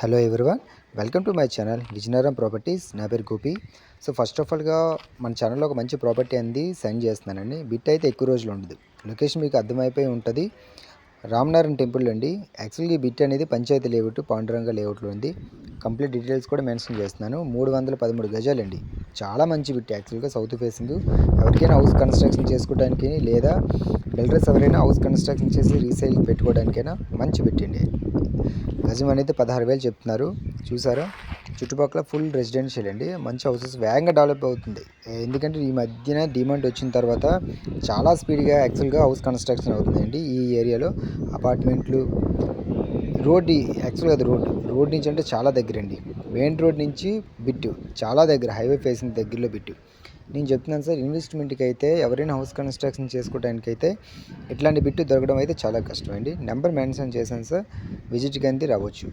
Hello everyone welcome to my channel Vizianagaram properties నా పేరు Gopi. So first of ఆల్గా మన ఛానల్లో ఒక మంచి ప్రాపర్టీ అంది సెండ్ చేస్తున్నానండి. బిట్ అయితే ఎక్కువ రోజులు ఉండదు. లొకేషన్ మీకు అర్థమైపోయి ఉంటుంది. రామనారాయణ టెంపుల్ అండి. యాక్చువల్గా ఈ బిట్ అనేది పంచాయతీ లేఅవుట్ పాండురంగ లేఅవుట్లో ఉంది. కంప్లీట్ డీటెయిల్స్ కూడా మెన్షన్ చేస్తున్నాను. మూడు వందల పదమూడు గజాలండి. చాలా మంచి బిట్ యాక్చువల్గా సౌత్ ఫేసింగ్. ఎవరికైనా హౌస్ కన్స్ట్రక్షన్ చేసుకోవడానికి లేదా బిల్డర్స్ ఎవరైనా హౌస్ కన్స్ట్రక్షన్ చేసి రీసేల్ పెట్టుకోవడానికైనా మంచి పెట్టండి గజం అనేది పదహారు వేలు చెప్తున్నారు. చూసారా? చుట్టుపక్కల ఫుల్ రెసిడెన్షియల్ అండి. మంచి హౌసెస్ వేగంగా డెవలప్ అవుతుంది. ఎందుకంటే ఈ మధ్యన డిమాండ్ వచ్చిన తర్వాత చాలా స్పీడ్గా యాక్చువల్గా హౌస్ కన్స్ట్రక్షన్ అవుతుందండి ఈ ఏరియాలో. అపార్ట్మెంట్లు రోడ్డు యాక్చువల్గా అది రోడ్ రోడ్ నుంచి అంటే చాలా దగ్గర అండి మెయిన్ రోడ్ నుంచి బిట్టు చాలా దగ్గర హైవే ఫేసింగ్ దగ్గరలో బిట్టు. నేను చెప్తున్నాను సార్ ఇన్వెస్ట్మెంట్కి అయితే ఎవరైనా హౌస్ కన్స్ట్రక్షన్ చేసుకోవడానికి అయితే ఇట్లాంటి బిట్టు దొరకడం అయితే చాలా కష్టం అండి. నెంబర్ మెన్షన్ చేశాను సార్ విజిట్కి అంతే రావచ్చు.